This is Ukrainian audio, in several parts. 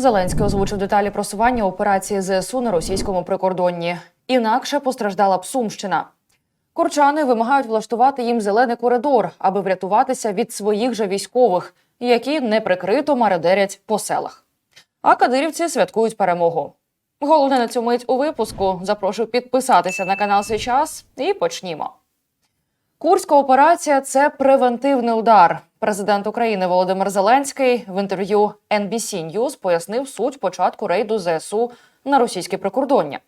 Зеленський озвучив деталі просування операції ЗСУ на російському прикордонні. Інакше постраждала б Сумщина. Курчани вимагають влаштувати їм зелений коридор, аби врятуватися від своїх же військових, які неприкрито мародерять по селах. А кадирівці святкують перемогу. Головне на цю мить у випуску. Запрошую підписатися на канал «Свій час» і почнімо. Курська операція це превентивний удар. Президент України Володимир Зеленський в інтерв'ю NBC News пояснив суть початку рейду ЗСУ на російське прикордоння.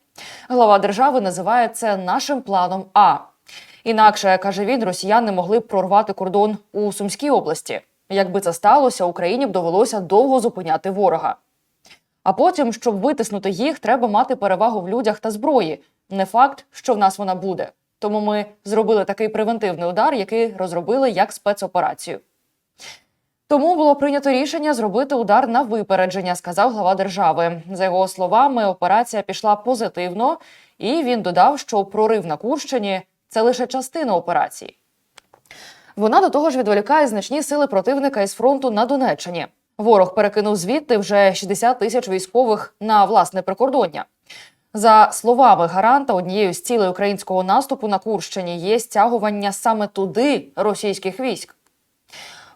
Глава держави називає це нашим планом А. Інакше каже він, росіяни могли б прорвати кордон у Сумській області. Якби це сталося, Україні б довелося довго зупиняти ворога. А потім, щоб витиснути їх, треба мати перевагу в людях та зброї. Не факт, що в нас вона буде. Тому ми зробили такий превентивний удар, який розробили як спецоперацію. Тому було прийнято рішення зробити удар на випередження, сказав глава держави. За його словами, операція пішла позитивно, і він додав, що прорив на Курщині це лише частина операції. Вона до того ж відволікає значні сили противника із фронту на Донеччині. Ворог перекинув звідти вже 60 тисяч військових на власне прикордоння. За словами гаранта, однією з цілей українського наступу на Курщині є стягування саме туди російських військ.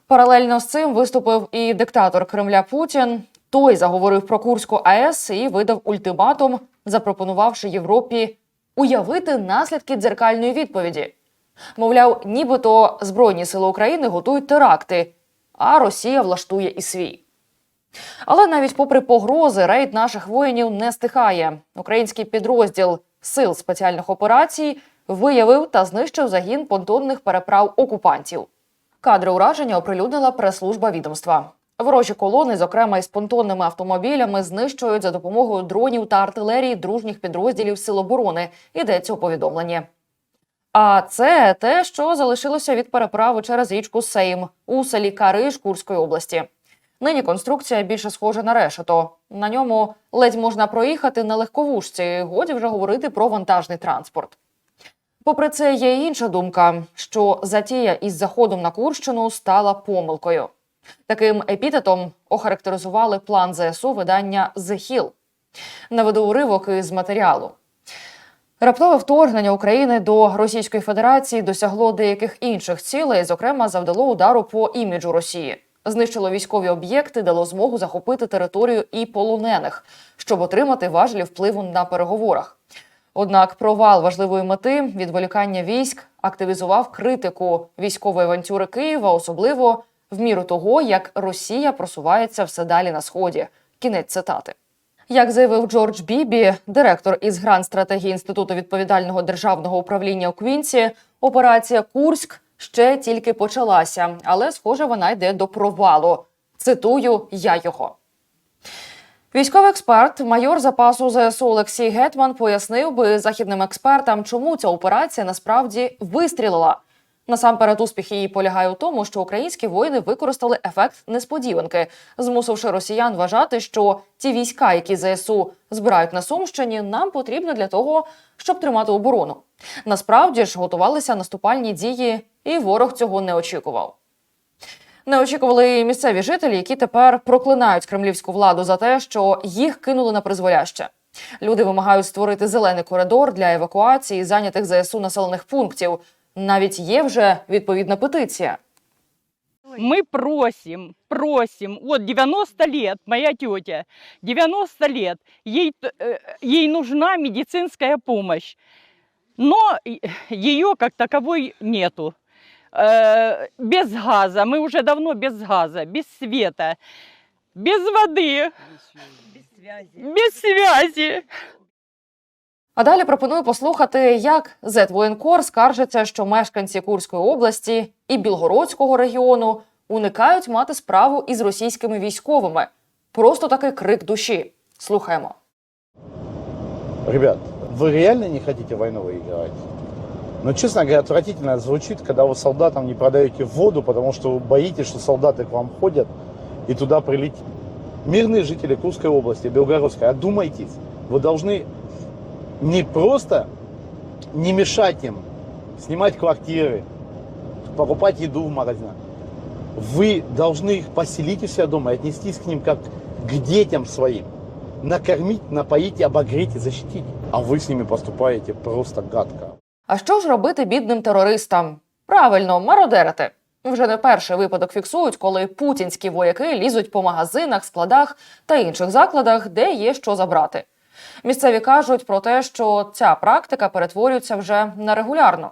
Паралельно з цим виступив і диктатор Кремля Путін. Той заговорив про Курську АЕС і видав ультиматум, запропонувавши Європі уявити наслідки дзеркальної відповіді. Мовляв, нібито Збройні сили України готують теракти, а Росія влаштує і свій. Але навіть попри погрози, рейд наших воїнів не стихає. Український підрозділ сил спеціальних операцій виявив та знищив загін понтонних переправ окупантів. Кадри ураження оприлюднила прес-служба відомства. Ворожі колони, зокрема із понтонними автомобілями, знищують за допомогою дронів та артилерії дружніх підрозділів Сил оборони. Йдеться у повідомленні. А це те, що залишилося від переправи через річку Сейм у селі Кариш Курської області. Нині конструкція більше схожа на решето. На ньому ледь можна проїхати на легковушці. Годі вже говорити про вантажний транспорт. Попри це, є й інша думка, що затія із заходом на Курщину стала помилкою. Таким епітетом охарактеризували план ЗСУ видання «The Hill». Наведу уривок із матеріалу. Раптове вторгнення України до Російської Федерації досягло деяких інших цілей, зокрема, завдало удару по іміджу Росії. Знищило військові об'єкти, дало змогу захопити територію і полонених, щоб отримати важелі впливу на переговорах. Однак провал важливої мети відволікання військ активізував критику військової авантюри Києва, особливо в міру того, як Росія просувається все далі на сході. Кінець цитати. Як заявив Джордж Бібі, директор із гран стратегії Інституту відповідального державного управління у Квінсі, операція Курськ ще тільки почалася, але схоже, вона йде до провалу. Цитую я його. Військовий експерт, майор запасу ЗСУ Олексій Гетман пояснив би західним експертам, чому ця операція насправді вистрілила. Насамперед, успіх її полягає у тому, що українські воїни використали ефект несподіванки, змусивши росіян вважати, що ті війська, які ЗСУ збирають на Сумщині, нам потрібні для того, щоб тримати оборону. Насправді ж готувалися наступальні дії, і ворог цього не очікував. Не очікували місцеві жителі, які тепер проклинають кремлівську владу за те, що їх кинули на призволяще. Люди вимагають створити зелений коридор для евакуації зайнятих ЗСУ населених пунктів. Навіть є вже відповідна петиція. Мы просим, просим, вот 90 лет, моя тетя, 90 лет, ей, ей нужна медицинская помощь, но ее как таковой нету. Э, Без газа, мы уже давно без газа, без света, без воды, без связи. А далі пропоную послухати, як Зетвоєнкор скаржиться, що мешканці Курської області і Білгородського регіону уникають мати справу із російськими військовими. Просто такий крик душі. Слухаємо. Ребят, вы реально не хотите войну выиграть? Но, честно говоря, отвратительно звучит, когда вы солдатам не продаете воду, потому что вы боитесь, что солдаты к вам ходят и туда прилетит. Мирные жители Курской области, Белгородской, одумайтесь. Вы должны не просто не мешать им снимать квартиры, покупать еду в магазинах. Вы должны их поселить у себя дома и отнестись к ним как к детям своим. Накормить, напоить, обогреть и защитить. А вы с ними поступаете просто гадко. А що ж робити бідним терористам? Правильно, мародерити. Вже не перший випадок фіксують, коли путінські вояки лізуть по магазинах, складах та інших закладах, де є що забрати. Місцеві кажуть про те, що ця практика перетворюється вже на регулярну.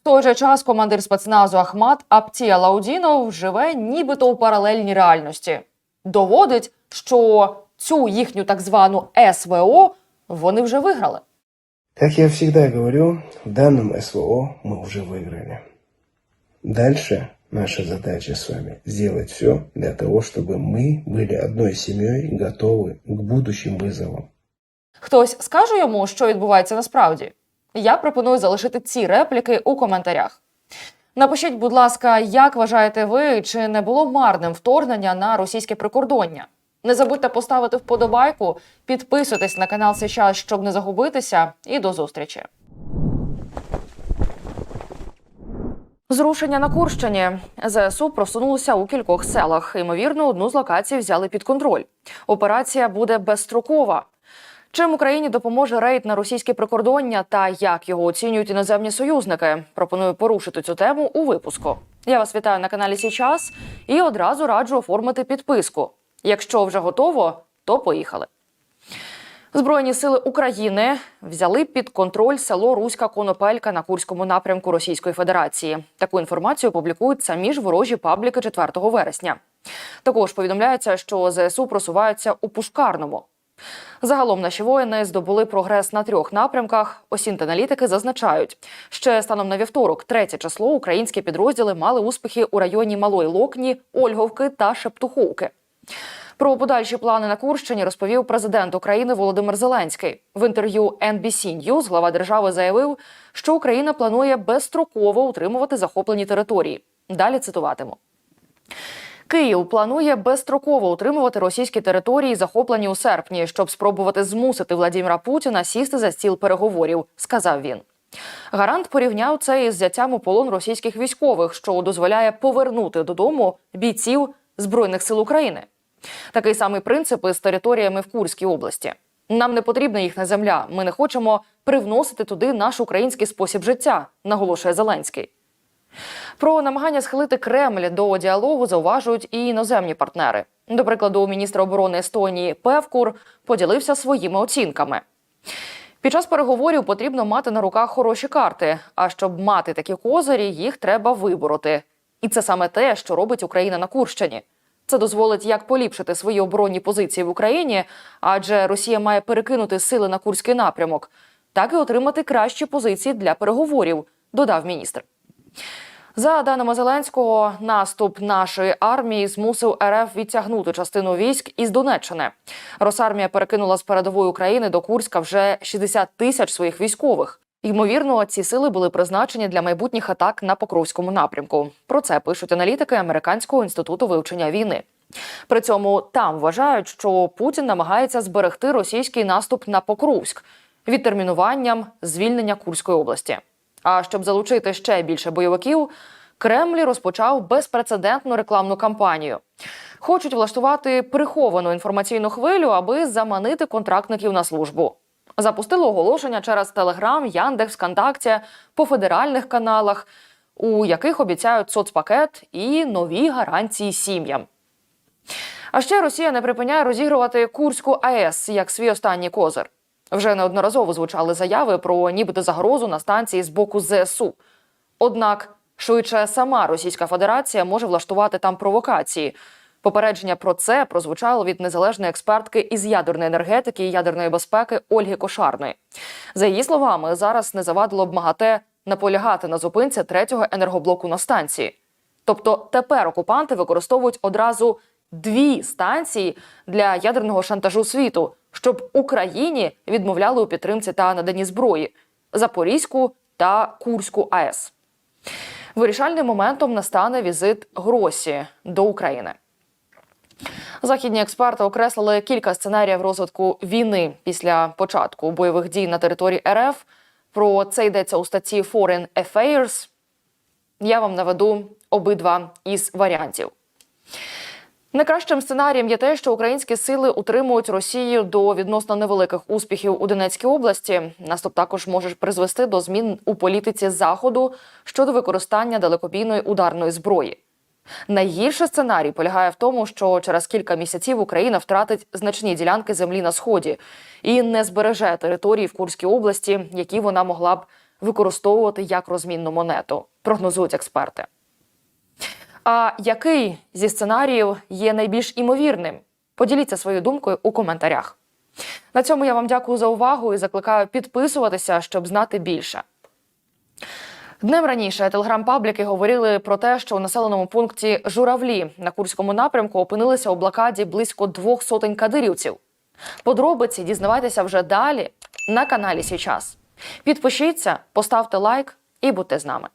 В той же час командир спецназу Ахмат Аптія Лаудінов живе нібито у паралельній реальності. Доводить, що цю їхню так звану СВО вони вже виграли. Как я всегда говорю, в данном СВО мы уже выиграли. Дальше наша задача с вами сделать все для того, чтобы мы были одной семьей готовы к будущим вызовам. Хтось скаже йому, що відбувається насправді. Я пропоную залишити ці репліки у коментарях. Напишіть, будь ласка, як вважаєте ви, чи не було марним вторгнення на російське прикордоння? Не забудьте поставити вподобайку, підписуйтесь на канал сейчас, щоб не загубитися, і до зустрічі. Зрушення на Курщині. ЗСУ просунулися у кількох селах. Ймовірно, одну з локацій взяли під контроль. Операція буде безстрокова. Чим Україні допоможе рейд на російське прикордоння та як його оцінюють іноземні союзники? Пропоную порушити цю тему у випуску. Я вас вітаю на каналі Січас і одразу раджу оформити підписку. Якщо вже готово, то поїхали. Збройні сили України взяли під контроль село Руська Конопелька на Курському напрямку Російської Федерації. Таку інформацію публікують самі ж ворожі пабліки 4 вересня. Також повідомляється, що ЗСУ просуваються у Пушкарному. Загалом наші воїни здобули прогрес на трьох напрямках. Осінт-аналітики зазначають, ще станом на вівторок, третє число, українські підрозділи мали успіхи у районі Малої Локні, Ольговки та Шептуховки. Про подальші плани на Курщині розповів президент України Володимир Зеленський. В інтерв'ю NBC News глава держави заявив, що Україна планує безстроково утримувати захоплені території. Далі цитуватиму. Київ планує безстроково утримувати російські території, захоплені у серпні, щоб спробувати змусити Владіміра Путіна сісти за стіл переговорів, сказав він. Гарант порівняв це із взяттям у полон російських військових, що дозволяє повернути додому бійців збройних сил України. Такий самий принцип із територіями в Курській області. Нам не потрібна їхня земля. Ми не хочемо привносити туди наш український спосіб життя, наголошує Зеленський. Про намагання схилити Кремль до діалогу зауважують і іноземні партнери. До прикладу, міністр оборони Естонії Певкур поділився своїми оцінками. Під час переговорів потрібно мати на руках хороші карти. А щоб мати такі козирі, їх треба вибороти. І це саме те, що робить Україна на Курщині. Це дозволить як поліпшити свої оборонні позиції в Україні, адже Росія має перекинути сили на курський напрямок, так і отримати кращі позиції для переговорів, додав міністр. За даними Зеленського, наступ нашої армії змусив РФ відтягнути частину військ із Донеччини. Росармія перекинула з передової України до Курська вже 60 тисяч своїх військових. Ймовірно, ці сили були призначені для майбутніх атак на Покровському напрямку. Про це пишуть аналітики Американського інституту вивчення війни. При цьому там вважають, що Путін намагається зберегти російський наступ на Покровськ відтермінуванням звільнення Курської області. А щоб залучити ще більше бойовиків, Кремль розпочав безпрецедентну рекламну кампанію. Хочуть влаштувати приховану інформаційну хвилю, аби заманити контрактників на службу. Запустили оголошення через Телеграм, Яндекс, ВКонтакті, по федеральних каналах, у яких обіцяють соцпакет і нові гарантії сім'ям. А ще Росія не припиняє розігрувати Курську АЕС як свій останній козир. Вже неодноразово звучали заяви про нібито загрозу на станції з боку ЗСУ. Однак швидше сама Російська Федерація може влаштувати там провокації. Попередження про це прозвучало від незалежної експертки із ядерної енергетики і ядерної безпеки Ольги Кошарної. За її словами, зараз не завадило б МАГАТЕ наполягати на зупинці третього енергоблоку на станції. Тобто тепер окупанти використовують одразу дві станції для ядерного шантажу світу, щоб Україні відмовляли у підтримці та наданні зброї Запорізьку та Курську АЕС. Вирішальним моментом настане візит Гросі до України. Західні експерти окреслили кілька сценаріїв розвитку війни після початку бойових дій на території РФ. Про це йдеться у статті Foreign Affairs. Я вам наведу обидва із варіантів. Найкращим сценарієм є те, що українські сили утримують Росію до відносно невеликих успіхів у Донецькій області. Наступ також може призвести до змін у політиці заходу щодо використання далекобійної ударної зброї. Найгірший сценарій полягає в тому, що через кілька місяців Україна втратить значні ділянки землі на сході і не збереже території в Курській області, які вона могла б використовувати як розмінну монету, прогнозують експерти. А який зі сценаріїв є найбільш імовірним? Поділіться своєю думкою у коментарях. На цьому я вам дякую за увагу і закликаю підписуватися, щоб знати більше. Днем раніше телеграм-пабліки говорили про те, що у населеному пункті Журавлі на Курському напрямку опинилися у блокаді близько двох сотень кадирівців. Подробиці дізнавайтеся вже далі на каналі Січас. Підпишіться, поставте лайк і будьте з нами.